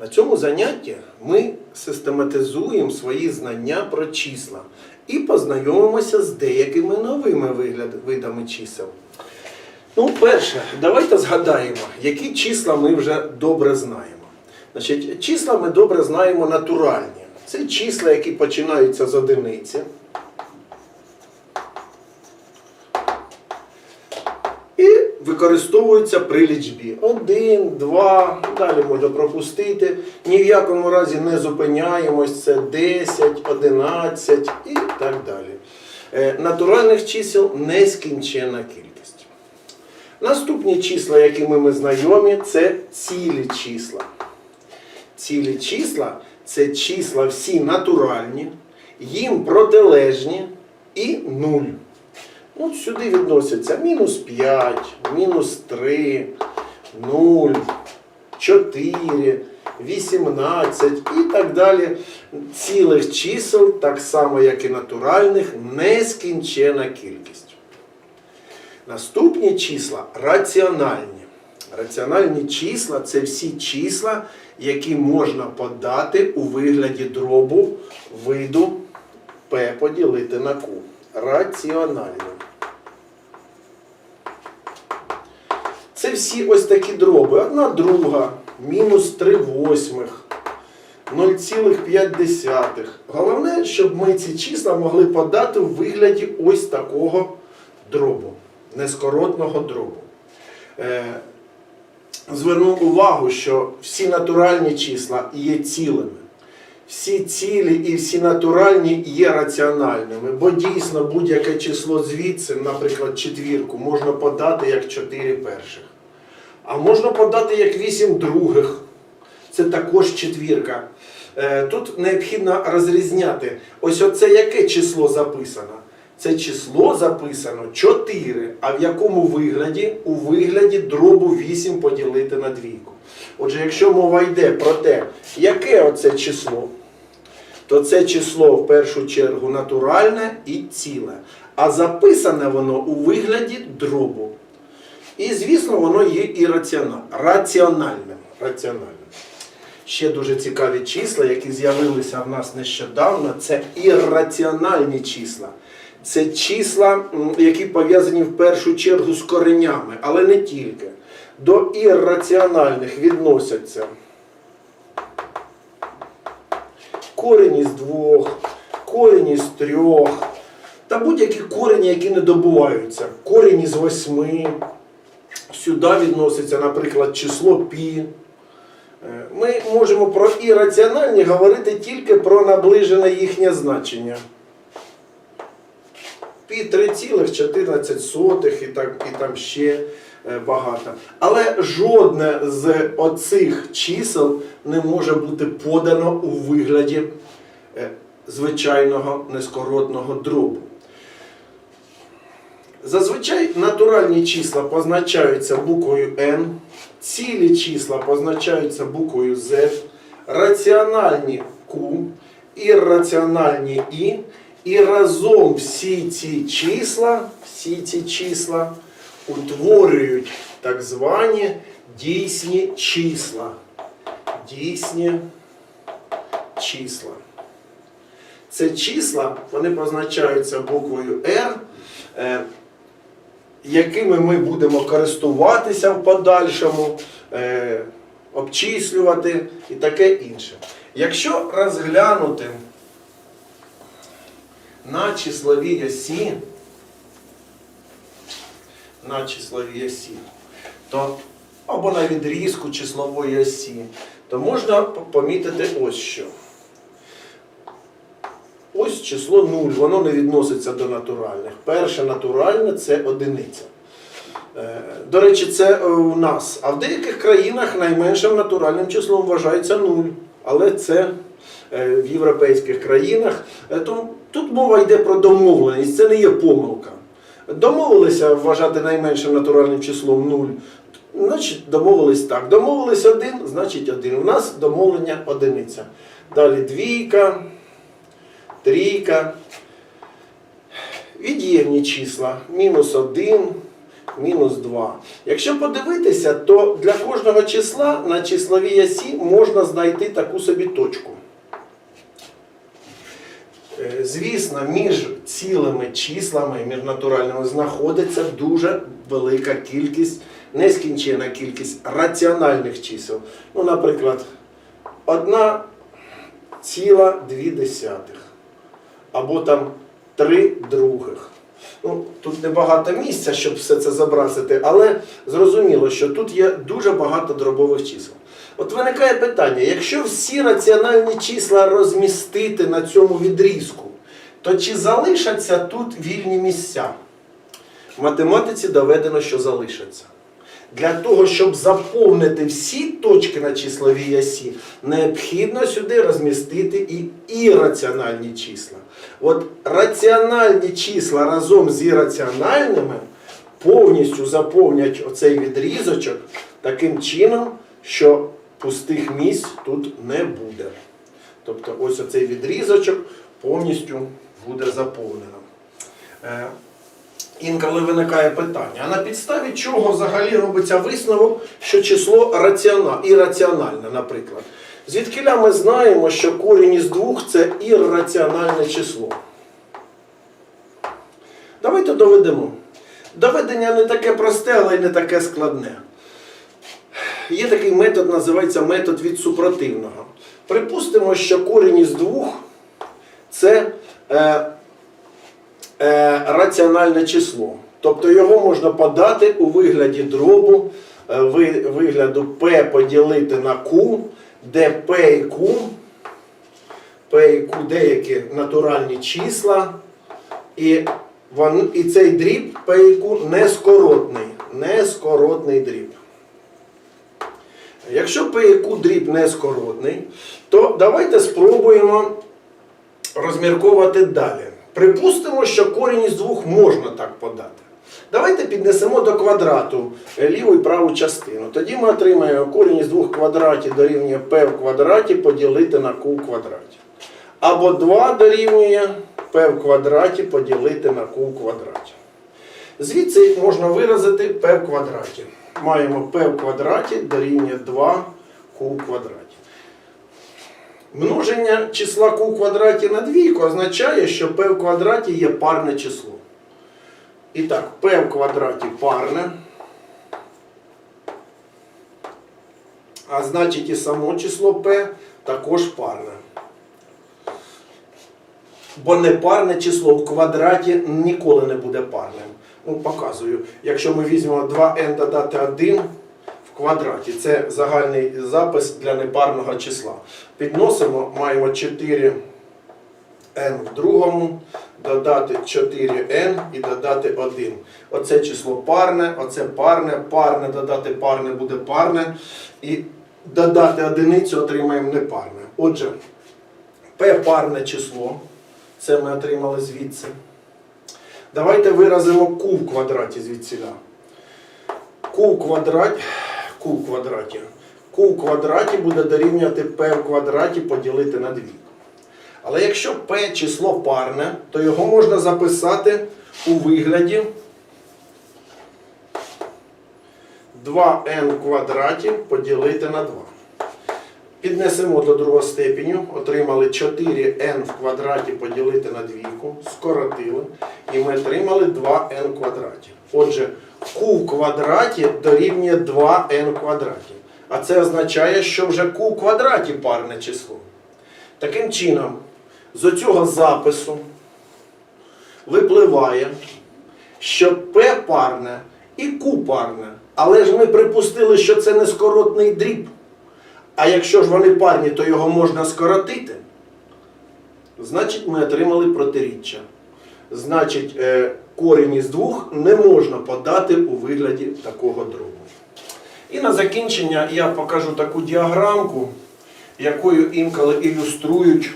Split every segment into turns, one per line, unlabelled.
На цьому занятті ми систематизуємо свої знання про числа і познайомимося з деякими новими видами чисел. Ну, перше, давайте згадаємо, які числа ми вже добре знаємо. Значить, числа ми добре знаємо натуральні. Це числа, які починаються з одиниці. І використовуються при лічбі. Один, два, далі можна пропустити. Ні в якому разі не зупиняємось, це 10, 11 і так далі. Е, Натуральних чисел нескінченна кількість. Наступні числа, якими ми знайомі, це цілі числа. Цілі числа це числа всі натуральні, їм протилежні і нуль. От сюди відносяться мінус 5, мінус 3, 0, 4, 18 і так далі. Цілих чисел, так само як і натуральних, нескінчена кількість. Наступні числа раціональні. Раціональні числа це всі числа, які можна подати у вигляді дробу виду P поділити на Q. Раціональні. Це всі ось такі дроби. Одна друга, мінус 3 восьмих, 0,5. Головне, щоб ми ці числа могли подати у вигляді ось такого дробу, нескоротного дробу. Е, Зверну увагу, що всі натуральні числа є цілими. Всі цілі і всі натуральні є раціональними, бо дійсно будь-яке число звідси, наприклад, четвірку, можна подати як 4 перших. А можна подати як 8 других. Це також четвірка. Е, Тут необхідно розрізняти, ось оце яке число записано. Це число записано 4, а в якому вигляді? У вигляді дробу 8 поділити на двійку. Отже, якщо мова йде про те, яке оце число, то це число в першу чергу натуральне і ціле. А записане воно у вигляді дробу. І, звісно, воно є і раціона- раціональним. раціональним. Ще дуже цікаві числа, які з'явилися в нас нещодавно, це ірраціональні числа. Це числа, які пов'язані в першу чергу з коренями, але не тільки. До ірраціональних відносяться корінь із двох, корінь із трьох, та будь-які корені, які не добуваються. Корінь із восьми. Сюди відноситься, наприклад, число пі. Е, Ми можемо про ірраціональні говорити тільки про наближене їхнє значення. Пі 3,14 і, так, і там ще е, багато. Але жодне з оцих чисел не може бути подано у вигляді е, звичайного нескоротного дробу. Зазвичай натуральні числа позначаються буквою N, цілі числа позначаються буквою Z, раціональні Q, ірраціональні І, і разом всі ці числа, всі ці числа утворюють так звані дійсні числа. Дійсні числа. Це числа, вони позначаються буквою R, якими ми будемо користуватися в подальшому, е, обчислювати і таке інше. Якщо розглянути на числовій осі, на числовій осі, то або на відрізку числової осі, то можна помітити ось що. Ось число 0, воно не відноситься до натуральних. Перше натуральне це одиниця. Е, До речі, це е, у нас. А в деяких країнах найменшим натуральним числом вважається 0. Але це е, в європейських країнах. Тут мова йде про домовленість, це не є помилка. Домовилися вважати найменшим натуральним числом 0. Значить, домовились так. Домовились один, значить один. У нас домовлення одиниця. Далі двійка трійка, від'ємні числа, мінус 1, мінус 2. Якщо подивитися, то для кожного числа на числовій осі можна знайти таку собі точку. Е, Звісно, між цілими числами, між натуральними, знаходиться дуже велика кількість, нескінчена кількість раціональних чисел. Ну, наприклад, одна ціла дві десятих, або там три других. Ну, тут небагато місця, щоб все це зобразити, але зрозуміло, що тут є дуже багато дробових чисел. От виникає питання: якщо всі раціональні числа розмістити на цьому відрізку, то чи залишаться тут вільні місця? В математиці доведено, що залишаться. Для того, щоб заповнити всі точки на числовій осі, необхідно сюди розмістити і ірраціональні числа. От раціональні числа разом з ірраціональними повністю заповнять оцей відрізочок таким чином, що пустих місць тут не буде. Тобто ось оцей відрізочок повністю буде заповнено. Інколи виникає питання, а на підставі чого взагалі робиться висновок, що число раціона, ірраціональне, наприклад. Звідкиля ми знаємо, що корінь із двох це ірраціональне число. Давайте доведемо. Доведення не таке просте, але й не таке складне. Є такий метод, називається метод від супротивного. Припустимо, що корінь із двох це е, раціональне число. Тобто його можна подати у вигляді дробу, е, ви- вигляду P поділити на Q, де P і Q, P і Q деякі натуральні числа, і, вон, і цей дріб P і Q нескоротний. Нескоротний дріб. Якщо P і Q дріб нескоротний, то давайте спробуємо розмірковувати далі. Припустимо, що корінь із двох можна так подати. Давайте піднесемо до квадрату е, ліву і праву частину. Тоді ми отримаємо корінь із двох квадратів дорівнює p в квадраті поділити на q в квадраті. Або 2 дорівнює p в квадраті поділити на q в квадраті. Звідси можна виразити p в квадраті. Маємо p в квадраті дорівнює 2 q в квадраті. Множення числа q в квадраті на двійку означає, що p в квадраті є парне число. І так, p в квадраті парне. А значить і само число p також парне. Бо непарне число в квадраті ніколи не буде парним. Ну, показую. Якщо ми візьмемо 2n додати 1 квадраті, це загальний запис для непарного числа. Підносимо, маємо 4n в другому, додати 4n і додати 1. Оце число парне, оце парне, парне, додати парне буде парне. І додати одиницю отримаємо непарне. Отже, p парне число. Це ми отримали звідси. Давайте виразимо q в квадраті звідсіля. q в квадраті, q в квадраті. q в квадраті буде дорівнювати p в квадраті поділити на двійку. Але якщо p число парне, то його можна записати у вигляді 2n в квадраті поділити на 2. Піднесемо до другого степеню, отримали 4n в квадраті поділити на двійку, скоротили, і ми отримали 2n в квадраті. Отже, q в квадраті дорівнює 2n в квадраті. А це означає, що вже q в квадраті парне число. Таким чином, з цього запису випливає, що p парне і q парне. Але ж ми припустили, що це не скоротний дріб. А якщо ж вони парні, то його можна скоротити. Значить, ми отримали протиріччя. Значить, е, корінь із двох не можна подати у вигляді такого дробу. І на закінчення я покажу таку діаграмку, якою інколи ілюструють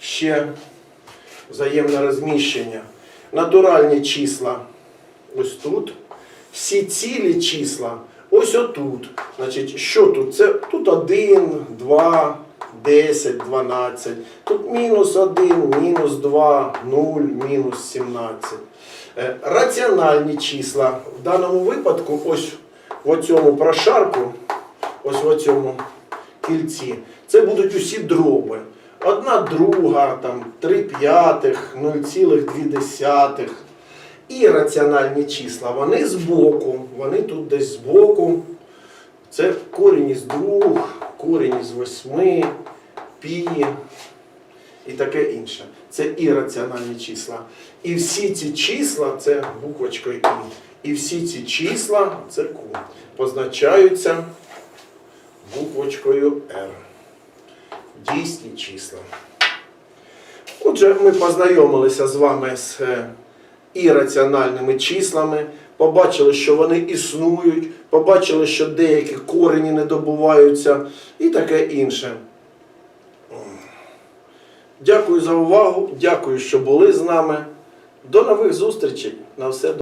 ще взаємне розміщення. Натуральні числа ось тут. Всі цілі числа ось отут. Значить, що тут? Це тут 1, 2, 10, 12. Тут мінус 1, мінус 2, 0, мінус 17. Е, Раціональні числа. В даному випадку, ось в цьому прошарку, ось в цьому кільці, це будуть усі дроби. Одна друга, там, 3 п'ятих, 0,2. І раціональні числа. Вони збоку, вони тут десь збоку. Це корінь із двох, корінь із восьми, пі і таке інше. Це ірраціональні числа. І всі ці числа, це буквочкою І. І всі ці числа, це Q, позначаються буквочкою R. Дійсні числа. Отже, ми познайомилися з вами з е, ірраціональними числами, побачили, що вони існують, побачили, що деякі корені не добуваються і таке інше. Дякую за увагу, дякую, що були з нами. До нових зустрічей. На все добре.